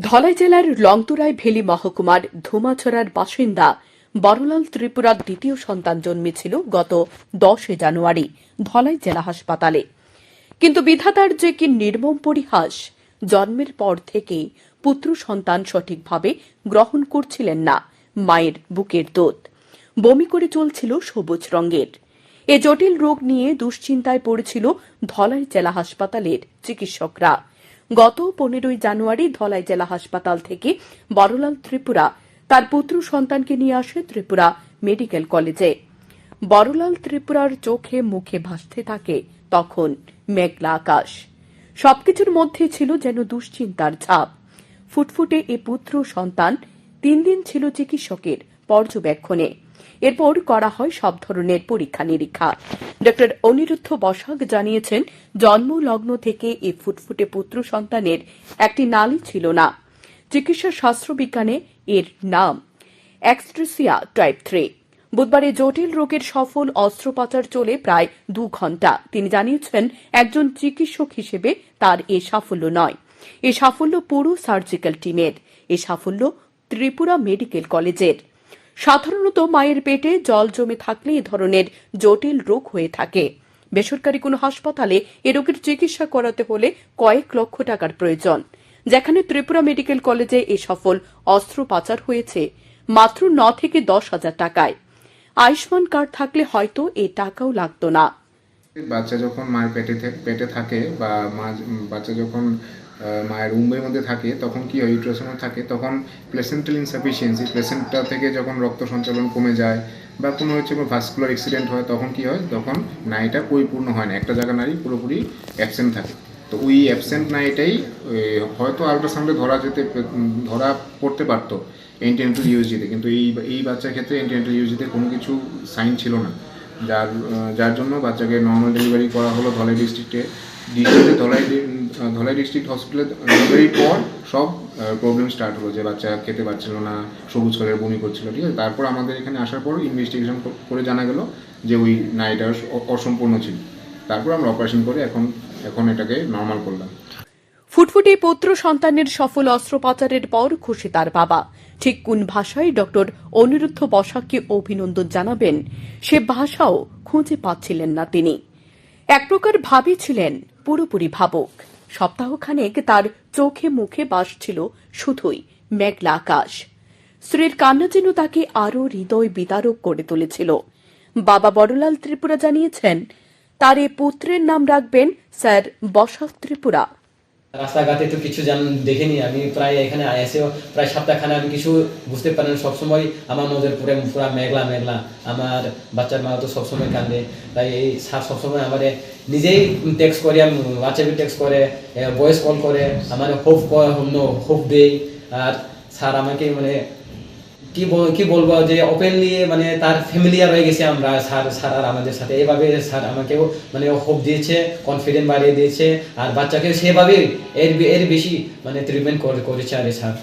ধলাই জেলার লংতুরাই ভেলি মহকুমার ধুমাছড়ার বাসিন্দা বড়লাল ত্রিপুরার দ্বিতীয় সন্তান জন্মেছিল গত দশে জানুয়ারি ধলাই জেলা হাসপাতালে। কিন্তু বিধাতার যে কি নির্মম পরিহাস, জন্মের পর থেকেই পুত্র সন্তান সঠিকভাবে গ্রহণ করছিলেন না, মায়ের বুকের দুধ বমি করে চলছিল সবুজ রঙের। এ জটিল রোগ নিয়ে দুশ্চিন্তায় পড়েছিল ধলাই জেলা হাসপাতালের চিকিৎসকরা। গত পনেরোই জানুয়ারি ধলাই জেলা হাসপাতাল থেকে বড়লাল ত্রিপুরা তার পুত্র সন্তানকে নিয়ে আসে ত্রিপুরা মেডিকেল কলেজে। বড়লাল ত্রিপুরার চোখে মুখে ভাসতে থাকে তখন মেঘলা আকাশ। সবকিছুর মধ্যে ছিল যেন দুশ্চিন্তার ছাপ। ফুটফুটে এ পুত্র সন্তান তিন দিন ছিল চিকিৎসকের পর্যবেক্ষণে। এরপর করা হয় সব ধরনের পরীক্ষা নিরীক্ষা ডক্টর অনিরুদ্ধ বসাক জানিয়েছেন জন্ম লগ্ন থেকে এ ফুটফুটে পুত্র সন্তানের একটি নালী ছিল না। চিকিৎসা শাস্ত্রবিজ্ঞানে এর নাম এক্সট্রেসিয়া টাইপ থ্রি বুধবারে জটিল রোগের সফল অস্ত্রোপচার চলে প্রায় দু ঘণ্টা। তিনি জানিয়েছেন, একজন চিকিৎসক হিসেবে তার এ সাফল্য নয়। এ সাফল্য পুরো সার্জিক্যাল টিমের। এ সাফল্য ত্রিপুরা মেডিকেল কলেজের। সাধারণত মায়ের পেটে জল জমে থাকলে এ ধরনের জটিল রোগ হয়ে থাকে। বেসরকারি কোনো হাসপাতালে এ রোগের চিকিৎসা করাতে হলে কয়েক লক্ষ টাকার প্রয়োজন, যেখানে ত্রিপুরা মেডিকেল কলেজে এ সফল অস্ত্রোপচার হয়েছে, মাত্র ন থেকে দশ হাজার টাকায়। আয়ুষ্মান কার্ড থাকলে হয়তো এ টাকাও লাগতো না। বাচ্চা যখন মায়ের পেটে পেটে থাকে বা বাচ্চা যখন মায়ের উম্বের মধ্যে থাকে তখন কি হয় ইউট্রাসনে থাকে তখন প্লেসেন্টাল ইনসাফিসিয়েন্সি প্লেসেন্টা থেকে যখন রক্ত সঞ্চালন কমে যায় বা কোনো হচ্ছে কোনো ভাস্কুলার অ্যাক্সিডেন্ট হয় তখন কি হয় তখন নাড়িটা পরিপূর্ণ হয় না। একটা জায়গা নারী পুরোপুরি অ্যাবসেন্ট থাকে। তো ওই অ্যাবসেন্ট নাড়িটাই এ, হয়তো আল্ট্রাসাউন্ডে ধরা যেতে ধরা পড়তে পারতো এন্টিনেন্টাল ইউজিতে কিন্তু এই এই বাচ্চার ক্ষেত্রে এন্টিনেন্টাল ইউজিতে কোনো কিছু সাইন ছিল না। যার যার জন্য বাচ্চাকে নর্মাল ডেলিভারি করা হলো ধলাই ডিস্ট্রিক্টে ডিস্ট্রিক্টে ধলাই ধলাই ডিস্ট্রিক্ট হসপিটালে ডেলিভারির পর সব প্রবলেম স্টার্ট হলো যে বাচ্চা খেতে পারছিল না, সবুজ কালারের বমি করছিল, ঠিক আছে? তারপর আমাদের এখানে আসার পর ইনভেস্টিগেশন করে জানা গেল যে ওই নাইটা অসম্পূর্ণ ছিল। তারপর আমরা অপারেশন করে এখন এখন এটাকে নর্মাল করলাম। ফুটফুটে পুত্র সন্তানের সফল অস্ত্রোপচারের পর খুশি তার বাবা। ঠিক কোন ভাষায় ডক্টর অনিরুদ্ধ বসাককে অভিনন্দন জানাবেন, সে ভাষাও খুঁজে পাচ্ছিলেন না তিনি। এক প্রকার ভাবি ছিলেন পুরোপুরি ভাবুক। সপ্তাহখানেক তার চোখে মুখে বাস ছিল শুধুই মেঘলা আকাশ। স্ত্রীর কান্না যেন তাকে আরও হৃদয় বিদারক করে তুলেছিল। বাবা বড়লাল ত্রিপুরা জানিয়েছেন, তার এ পুত্রের নাম রাখবেন স্যার বসাক ত্রিপুরা। রাস্তাঘাটে তো কিছু জান দেখিনি আমি প্রায় এখানে এসেও প্রায় সপ্তাহখানে আমি কিছু বুঝতে পারি না। সবসময় আমার নজর পুরে পুরা মেঘলা মেঘলা। আমার বাচ্চার মা তো সবসময় কান্দে তাই এই স্যার সবসময় আমার নিজেই টেক্স করে আমি। হোয়াটসঅ্যাপে টেক্স করে ভয়েস কল করে। আমার হোপ হোপ দেই। আর স্যার আমাকে মানে কি বল- কি বলব, যে ওপেনলি মানে তার ফ্যামিলিয়ার হয়ে গেছে আমরা, স্যার স্যার আর আমাদের সাথে। এভাবে স্যার আমাকেও মানে হোপ দিয়েছে কনফিডেন্ট বাড়িয়ে দিয়েছে, আর বাচ্চাকে সেভাবে এর এর বেশি মানে ট্রিটমেন্ট করেছে আর স্যার।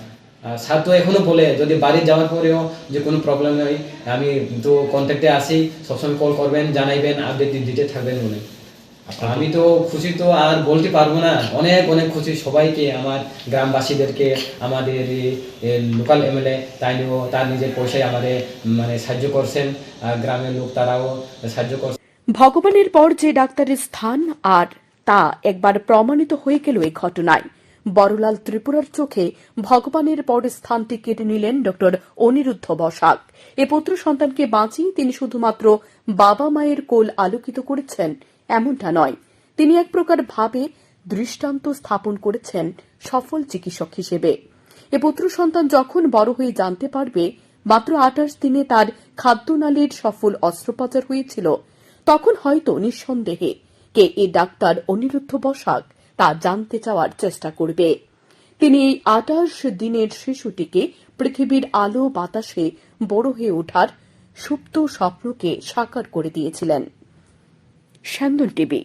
স্যার তো এখনও বলে, যদি বাড়ি যাওয়ার পরেও যে কোনো প্রবলেম হয়, আমি তো কন্ট্যাক্টে আসি সবসময় কল করবেন, জানাইবেন আপডেট দিতে থাকবেন মনে আমি তো খুশি তো আর বলতে পারব না। অনেক অনেক খুশি সবাইকে, আমার গ্রামবাসীদেরকে, আমাদের লোকাল এমএলএ তাই তার নিজের পয়সায় আমাদের মানে সাহায্য করছেন। গ্রামের লোক তারাও সাহায্য করছেন ভগবানের পর যে ডাক্তারের স্থান, আর তা একবার প্রমাণিত হয়ে গেল এই ঘটনায়। বড়লাল ত্রিপুরার চোখে ভগবানের পর স্থানটি কেটে নিলেন ডক্টর অনিরুদ্ধ বসাক। এ পুত্র সন্তানকে বাঁচিয়ে তিনি শুধুমাত্র বাবা মায়ের কোল আলোকিত করেছেন। এমনটা নয়। তিনি এক প্রকার ভাবে দৃষ্টান্ত স্থাপন করেছেন সফল চিকিৎসক হিসেবে। এ পুত্র সন্তান যখন বড় হয়ে জানতে পারবে, মাত্র আঠাশ দিনে তার খাদ্যনালীর সফল অস্ত্রোপচার হয়েছিল, তখন হয়তো নিঃসন্দেহে কে এ ডাক্তার অনিরুদ্ধ বসাক তা জানতে চাওয়ার চেষ্টা করবে। তিনি এই আঠাশ দিনের শিশুটিকে পৃথিবীর আলো বাতাসে বড় হয়ে ওঠার সুপ্ত স্বপ্নকে সাকার করে দিয়েছিলেন। স্যান্দন টিভি।